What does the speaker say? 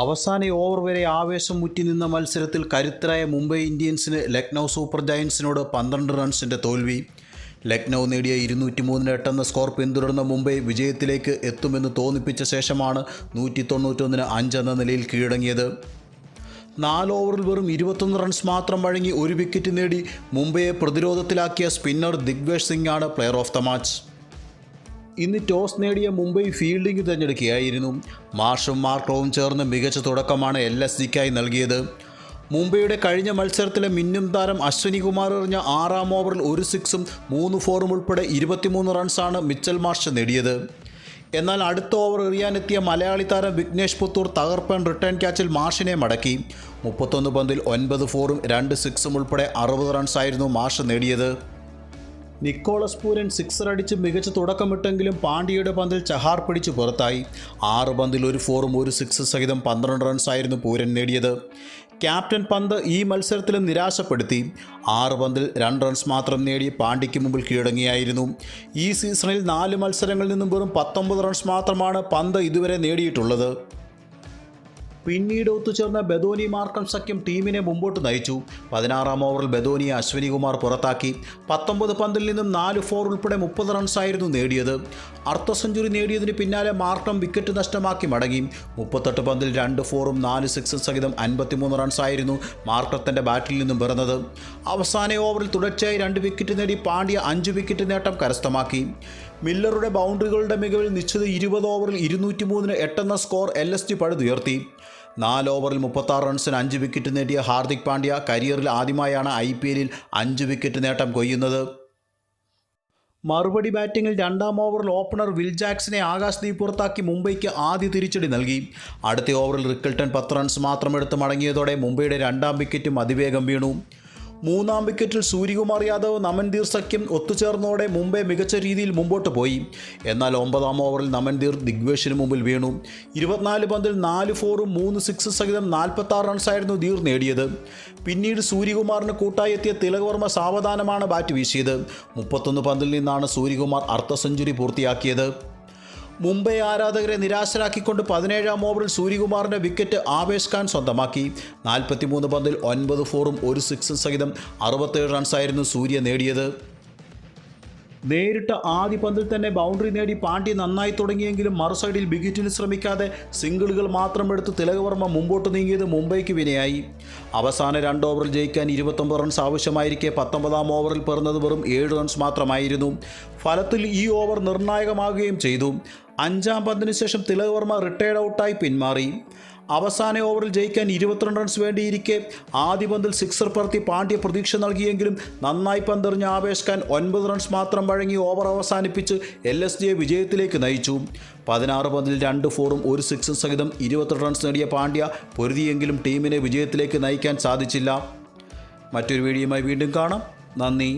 അവസാന ഓവർ വരെ ആവേശം മുറ്റി നിന്ന മത്സരത്തിൽ കരുത്തരായ മുംബൈ ഇന്ത്യൻസിന് ലക്നൗ സൂപ്പർ ജയൻസിനോട് പന്ത്രണ്ട് റൺസിന്റെ തോൽവി. ലക്നൗ നേടിയ ഇരുന്നൂറ്റി മൂന്നിന് എട്ടെന്ന സ്കോർ പിന്തുടർന്ന മുംബൈ വിജയത്തിലേക്ക് എത്തുമെന്ന് തോന്നിപ്പിച്ച ശേഷമാണ് നൂറ്റി തൊണ്ണൂറ്റൊന്നിന് അഞ്ചെന്ന നിലയിൽ കീഴടങ്ങിയത്. നാല് ഓവറിൽ വെറും ഇരുപത്തൊന്ന് റൺസ് മാത്രം വഴങ്ങി ഒരു വിക്കറ്റ് നേടി മുംബൈയെ പ്രതിരോധത്തിലാക്കിയ സ്പിന്നർ ദിഗ്വേഷ് സിംഗ് ആണ് പ്ലെയർ ഓഫ് ദ മാച്ച്. ഇന്ന് ടോസ് നേടിയ മുംബൈ ഫീൽഡിംഗ് തിരഞ്ഞെടുക്കുകയായിരുന്നു. മാർഷും മാർക്കോവും ചേർന്ന് മികച്ച തുടക്കമാണ് എൽ എസ് ജിക്കായി നൽകിയത്. മുംബൈയുടെ കഴിഞ്ഞ മത്സരത്തിലെ മിന്നും താരം അശ്വിനി കുമാർ എറിഞ്ഞ ആറാം ഓവറിൽ ഒരു സിക്സും മൂന്ന് ഫോറും ഉൾപ്പെടെ ഇരുപത്തിമൂന്ന് റൺസാണ് മിച്ചൽ മാർഷ് നേടിയത്. എന്നാൽ അടുത്ത ഓവർ എറിയാനെത്തിയ മലയാളി താരം വിഘ്നേഷ് പുത്തൂർ തകർപ്പൻ റിട്ടേൺ ക്യാച്ചിൽ മാർഷിനെ മടക്കി. മുപ്പത്തൊന്ന് പന്തിൽ ഒൻപത് ഫോറും രണ്ട് സിക്സും ഉൾപ്പെടെ അറുപത് റൺസായിരുന്നു മാർഷ് നേടിയത്. നിക്കോളസ് പൂരൻ സിക്സർ അടിച്ച് മികച്ച തുടക്കമിട്ടെങ്കിലും പാണ്ഡ്യയുടെ പന്തിൽ ചഹാർ പിടിച്ച് പുറത്തായി. ആറ് പന്തിൽ ഒരു ഫോറും ഒരു സിക്സ് സഹിതം പന്ത്രണ്ട് റൺസായിരുന്നു പൂരൻ നേടിയത്. ക്യാപ്റ്റൻ പന്ത് ഈ മത്സരത്തിലും നിരാശപ്പെടുത്തി. ആറ് പന്തിൽ രണ്ട് റൺസ് മാത്രം നേടി പാണ്ഡ്യയ്ക്ക് മുമ്പിൽ കീഴടങ്ങിയായിരുന്നു. ഈ സീസണിൽ നാല് മത്സരങ്ങളിൽ നിന്നും വെറും പത്തൊമ്പത് റൺസ് മാത്രമാണ് പന്ത് ഇതുവരെ നേടിയിട്ടുള്ളത്. പിന്നീട് ഒത്തുചേർന്ന ബദോനി മാർക്കം സഖ്യം ടീമിനെ മുമ്പോട്ട് നയിച്ചു. പതിനാറാം ഓവറിൽ ബദോനിയെ അശ്വിനി കുമാർ പുറത്താക്കി. പത്തൊമ്പത് പന്തിൽ നിന്നും നാല് ഫോർ ഉൾപ്പെടെ മുപ്പത് റൺസായിരുന്നു നേടിയത്. അർദ്ധ സെഞ്ചുറി നേടിയതിന് പിന്നാലെ മാർക്കം വിക്കറ്റ് നഷ്ടമാക്കി മടങ്ങി. മുപ്പത്തെട്ട് പന്തിൽ രണ്ട് ഫോറും നാല് സിക്സും സഹിതം അൻപത്തിമൂന്ന് റൺസായിരുന്നു മാർക്കത്തിന്റെ ബാറ്റിൽ നിന്നും പിറന്നത്. അവസാന ഓവറിൽ തുടർച്ചയായി രണ്ട് വിക്കറ്റ് നേടി പാണ്ഡ്യ അഞ്ച് വിക്കറ്റ് നേട്ടം കരസ്ഥമാക്കി. മില്ലറുടെ ബൗണ്ടറികളുടെ മികവിൽ നിശ്ചിത ഇരുപത് ഓവറിൽ ഇരുന്നൂറ്റി മൂന്നിന് എട്ടെന്ന സ്കോർ എൽ എസ് ടി പഴുതുയർത്തി നാല് ഓവറിൽ മുപ്പത്താറ് റൺസിന് അഞ്ച് വിക്കറ്റ് നേടിയ ഹാർദിക് പാണ്ഡ്യ കരിയറിൽ ആദ്യമായാണ് ഐ പി എല്ലിൽ അഞ്ച് വിക്കറ്റ് നേട്ടം കൊയ്യുന്നത്. മറുപടി ബാറ്റിംഗിൽ രണ്ടാം ഓവറിൽ ഓപ്പണർ വിൽ ജാക്സിനെ ആകാശദീപ് പുറത്താക്കി മുംബൈക്ക് ആദ്യ തിരിച്ചടി നൽകി. അടുത്ത ഓവറിൽ റിക്കൽട്ടൺ പത്ത് റൺസ് മാത്രം എടുത്ത് മടങ്ങിയതോടെ മുംബൈയുടെ രണ്ടാം വിക്കറ്റും അതിവേഗം വീണു. മൂന്നാം വിക്കറ്റിൽ സൂര്യകുമാർ യാദവ് നമൻദീർ സഖ്യം ഒത്തുചേർന്നതോടെ മുംബൈ മികച്ച രീതിയിൽ മുമ്പോട്ട് പോയി. എന്നാൽ ഒമ്പതാം ഓവറിൽ നമൻദീർ ദിഗ്വേഷിന് മുമ്പിൽ വീണു. ഇരുപത്തിനാല് പന്തിൽ നാല് ഫോറും മൂന്ന് സിക്സ് സഹിതം നാൽപ്പത്താറ് റൺസായിരുന്നു ധീർ നേടിയത്. പിന്നീട് സൂര്യകുമാറിന് കൂട്ടായി എത്തിയ തിലകവർമ്മ സാവധാനമാണ് ബാറ്റ് വീശിയത്. മുപ്പത്തൊന്ന് പന്തിൽ നിന്നാണ് സൂര്യകുമാർ അർദ്ധ സെഞ്ചുറി പൂർത്തിയാക്കിയത്. മുംബൈ ആരാധകരെ നിരാശരാക്കിക്കൊണ്ട് പതിനേഴാം ഓവറിൽ സൂര്യകുമാറിന്റെ വിക്കറ്റ് ആവേശ് ഖാൻ സ്വന്തമാക്കി. നാൽപ്പത്തിമൂന്ന് പന്തിൽ ഒൻപത് ഫോറും ഒരു സിക്സും സഹിതം അറുപത്തേഴ് റൺസായിരുന്നു സൂര്യ നേടിയത്. നേരിട്ട ആദ്യ പന്തിൽ തന്നെ ബൗണ്ടറി നേടി പാണ്ഡ്യ നന്നായി തുടങ്ങിയെങ്കിലും മറുസൈഡിൽ ബിഗിറ്റിന് ശ്രമിക്കാതെ സിംഗിളുകൾ മാത്രം എടുത്ത് തിലകവർമ്മ മുമ്പോട്ട് നീങ്ങിയത് മുംബൈക്ക് വിനയായി. അവസാന രണ്ട് ഓവറിൽ ജയിക്കാൻ ഇരുപത്തൊമ്പത് റൺസ് ആവശ്യമായിരിക്കെ പത്തൊമ്പതാം ഓവറിൽ പിറന്നത് വെറും ഏഴ് റൺസ് മാത്രമായിരുന്നു. ഫലത്തിൽ ഈ ഓവർ നിർണായകമാകുകയും ചെയ്തു. അഞ്ചാം പന്തിനു ശേഷം തിലക് വർമ്മ റിട്ടയർഡ് ഔട്ടായി പിന്മാറി. അവസാന ഓവറിൽ ജയിക്കാൻ ഇരുപത്തിരണ്ട് റൺസ് വേണ്ടിയിരിക്കെ ആദ്യ പന്തിൽ സിക്സർ പറത്തി പാണ്ഡ്യ പ്രതീക്ഷ നൽകിയെങ്കിലും നന്നായി പന്തെറിഞ്ഞ് ആവേശ് ഖാൻ ഒൻപത് റൺസ് മാത്രം വഴങ്ങി ഓവർ അവസാനിപ്പിച്ച് എൽ എസ് ജിയെ വിജയത്തിലേക്ക് നയിച്ചു. പതിനാറ് പന്തിൽ രണ്ട് ഫോറും ഒരു സിക്സും സഹിതം ഇരുപത്തെട്ട് റൺസ് നേടിയ പാണ്ഡ്യ പൊരുതിയെങ്കിലും ടീമിനെ വിജയത്തിലേക്ക് നയിക്കാൻ സാധിച്ചില്ല. മറ്റൊരു വീഡിയോയുമായി വീണ്ടും കാണാം. നന്ദി.